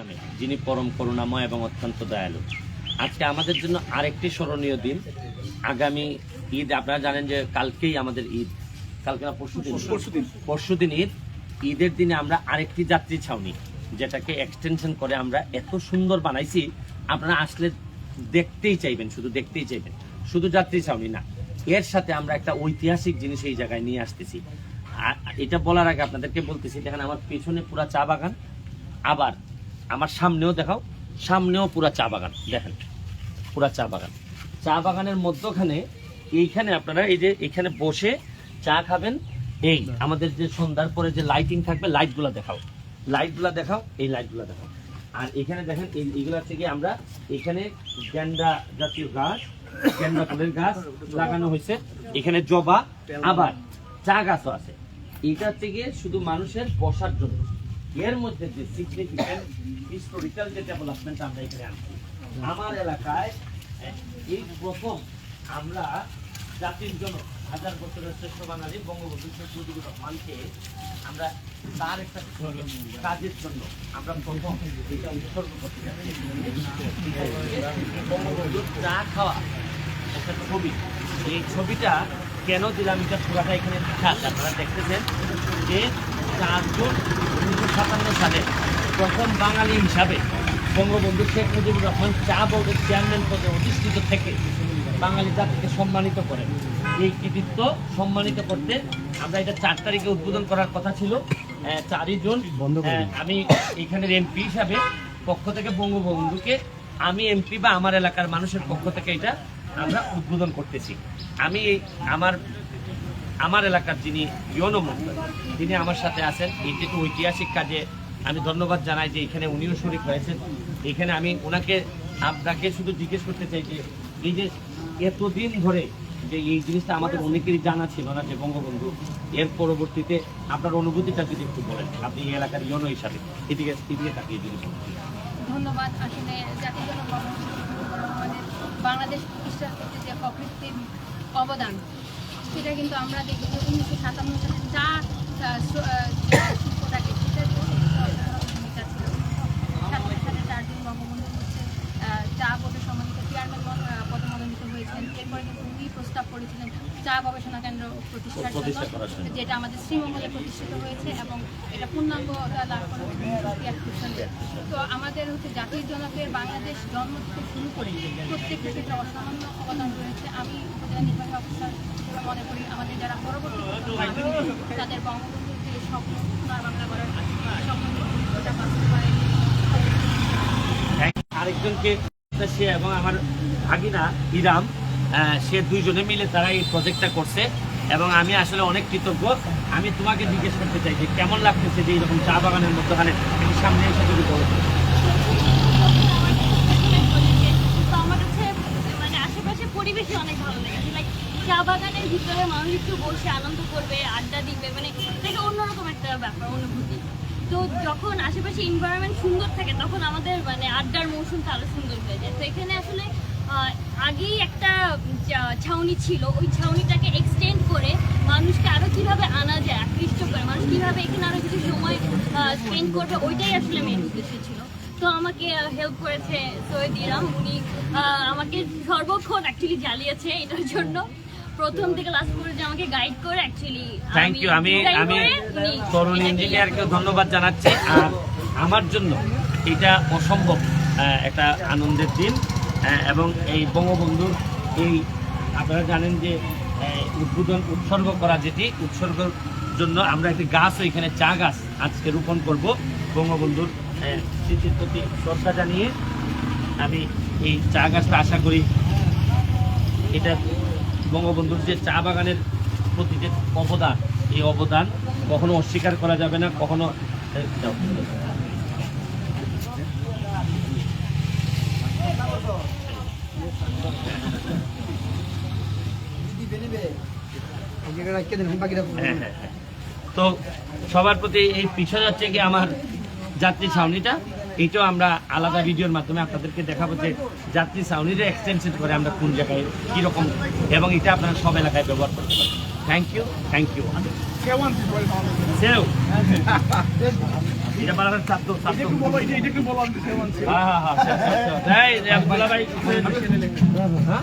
নামে যিনি পরম করুণাময় এবং অত্যন্ত দয়ালু। আজকে আমাদের জন্য আরেকটি স্মরণীয় দিন। আগামী ঈদ আপনারা জানেন যে কালকেই আমাদের ঈদ। কালকে না পরশু দিন? পরশু দিন। ঈদ। ঈদের দিনে আমরা আরেকটি যাত্রী ছাউনি যেটাকে এক্সটেনশন করে আমরা এত সুন্দর বানাইছি আপনারা আসলে দেখতেই চাইবেন শুধু দেখতেই চাইবেন। শুধু যাত্রী ছাউনি না এর সাথে আমরা একটা ঐতিহাসিক জিনিস এই জায়গায় নিয়ে আসতেছি। আর এটা বলার আগে আপনাদেরকে বলতেছি দেখেন আমার পেছনে পুরা চা বাগান আবার আমার সামনেও দেখাও, সামনেও পুরা চা বাগান, দেখেন, পুরা চা বাগান। চা বাগানের মধ্যখানে এইখানে আপনারা এই যে এখানে বসে চা খাবেন, এই আমাদের যে সন্ধ্যার পরে যে লাইটিং থাকবে লাইটগুলো দেখাও। লাইটগুলো দেখাও, এই লাইটগুলো দেখাও। আর এখানে দেখেন, এই এইগুলা থেকে আমরা এখানে গেন্ডা জাতীয় গাছ গেন্ডা ফুলের গাছ লাগানো হয়েছে। এখানে জবা, আবার চা গাছও আছে। এটা থেকে শুধু মানুষের বসার জন্য। এর মধ্যে যে সিগনিফিক্যান্ট হিস্টোরিক্যাল যে ডেভেলপমেন্ট আমরা এখানে আনছি, আমার এলাকায় এই প্রথম আমরা জাতির জন্য হাজার বছরের শ্রেষ্ঠ বাঙালি বঙ্গবন্ধু শেখ মুজিবুর রহমানকে আমরা তার একটা কাজের জন্য আমরা প্রথম এটা উৎসর্গ করতে যাচ্ছি। বঙ্গবন্ধুর চা খাওয়া একটা ছবি। এই ছবিটা কেন দিলাম? এটা পুরাটা এখানে আছে আপনারা দেখতেছেন যে চার জুন উনিশশো সাতান্ন সালে প্রথম বাঙালি হিসাবে বঙ্গবন্ধু শেখ মুজিবুর রহমান চা বোর্ডের চেয়ারম্যান পদে অধিষ্ঠিত থেকে বাঙালি জাতিকে সম্মানিত করেন। এই কৃতিত্ব সম্মানিত করতে আমরা এটা চার তারিখে উদ্বোধন করার কথা ছিল। চারই জুন। আমি এখানের এমপি হিসাবে পক্ষ থেকে বঙ্গবন্ধুকে আমি এমপি বা আমার এলাকার মানুষের পক্ষ থেকে এটা আমরা উদ্বোধন করতেছি। আমি আমার আমার এলাকার যিনি ইয়নো মন্ডল, তিনি আমার সাথে আছেন। এটি একটু ঐতিহাসিক কাজে আমি ধন্যবাদ জানাই যে এখানে উনিও শরিক হয়েছেন। এখানে আমি ওনাকে, আপনাকে শুধু জিজ্ঞেস করতে চাই যে, এই যে এতদিন ধরে যে এই জিনিসটা আমাদের অনেকেরই জানা ছিল না যে বঙ্গবন্ধু, এর পরবর্তীতে আপনার অনুভূতিটা যদি একটু বলেন, আপনি এই এলাকার ইয়নো হিসাবে, এদিকে এদিকে তাকিয়ে যদি। ধন্যবাদ। আসলে জাতির বাংলাদেশ প্রতিষ্ঠা করতে যে অবদান সেটা কিন্তু আমরা দেখি উনিশশো সাতান্ন সালে যে শিল্পটাকে সেটার জন্য অসাধারণ ভূমিকা ছিল সাতান্ন সালে চার দিন বঙ্গবন্ধু হচ্ছে আহ, চা বোর্ডের সম্মানিত চেয়ারম্যান পদ- আহ, পদমনোনীত এরপরে কিন্তু উনি প্রস্তাব করেছিলেন চা গবেষণা কেন্দ্র প্রতিষ্ঠার প্রতিষ্ঠা জন্য। যেটা আমাদের শ্রীমঙ্গলে প্রতিষ্ঠিত হয়েছে এবং এটা পূর্ণাঙ্গতা লাভ করেছে তো আমাদের হচ্ছে জাতির জনকের বাংলাদেশ জন্ম থেকে শুরু করে প্রত্যেকটা ক্ষেত্রে অসামান্য অবদান রয়েছে। আমি উপজেলা নির্বাহী অফিসার মনে করি আমাদের যারা পরবর্তী তাদের বঙ্গবন্ধুর যে স্বপ্ন সোনার বাংলা করার আরেকজনকে সে এবং আমার ভাগিনা ইরাম সে দুইজনে মিলে তারা এই প্রজেক্টটা করছে এবং আমি আসলে অনেক কৃতজ্ঞ। আমি তোমাকে জিজ্ঞেস করতে চাই যে কেমন লাগতেছে যে এইরকম চা বাগানের মধ্যখানে সামনে এসে যদি বলো। মানে পরিবেশই অনেক ভালো লাইক চা বাগানের ভিতরে মানুষ একটু বসে আনন্দ করবে, আড্ডা মানে একটা ব্যাপার, অনুভূতি। তো যখন আশেপাশে এনভায়রনমেন্ট সুন্দর থাকে, তখন আমাদের মানে আড্ডার মৌসুমটা আরও সুন্দর হয়ে যায়। তো এখানে আসলে আগেই একটা ছাউনি ছিল। ওই ছাউনিটাকে এক্সটেন্ড করে মানুষকে আরও কীভাবে আনা যায় আকৃষ্ট করে মানুষ কীভাবে এখানে আরও কিছু সময় স্পেন্ড করবে ওইটাই আসলে মেন উদ্দেশ্য ছিল। তো আমাকে হেল্প করেছে সৈয়দ ইরাম উনি আমাকে সর্বক্ষণ অ্যাকচুয়ালি জ্বালিয়েছে এটার জন্য। প্রথম থেকে লাস্ট পর্যন্ত আমাকে গাইড করে অ্যাকচুয়ালি থ্যাংক ইউ আমি আমি তরুণ ইঞ্জিনিয়ারকে ধন্যবাদ জানাচ্ছি। আর আমার জন্য এটা অসম্ভব একটা আনন্দের দিন। এবং এই বঙ্গবন্ধুর এই আপনারা জানেন যে উদ্বোধন, উৎসর্গ করা যেটি, উৎসর্গের জন্য আমরা একটি গাছ এখানে চা গাছ আজকে রোপণ করব। বঙ্গবন্ধুর স্মৃতির প্রতি শ্রদ্ধা জানিয়ে আমি এই চা গাছটা আশা করি এটা বঙ্গবন্ধুর যে চা বাগানের প্রতি যে অবদান, এই অবদান কখনো অস্বীকার করা যাবে না, কখনো এ, দাও। হ্যাঁ, হ্যাঁ, হ্যাঁ। তো সবার প্রতি এই পিছনে হচ্ছে কি আমার যাত্রী ছাউনিটা। এইটাও আমরা আলাদা ভিডিওর মাধ্যমে আপনাদেরকে দেখাবো যে যাত্রী ছাউনির এক্সটেনশন করে আমরা কোন জায়গায় কীরকম এবং এটা আপনারা সব এলাকায় ব্যবহার করতে পারেন থ্যাংক ইউ থ্যাংক ইউ এটা হ্যাঁ হ্যাঁ হ্যাঁ হ্যাঁ।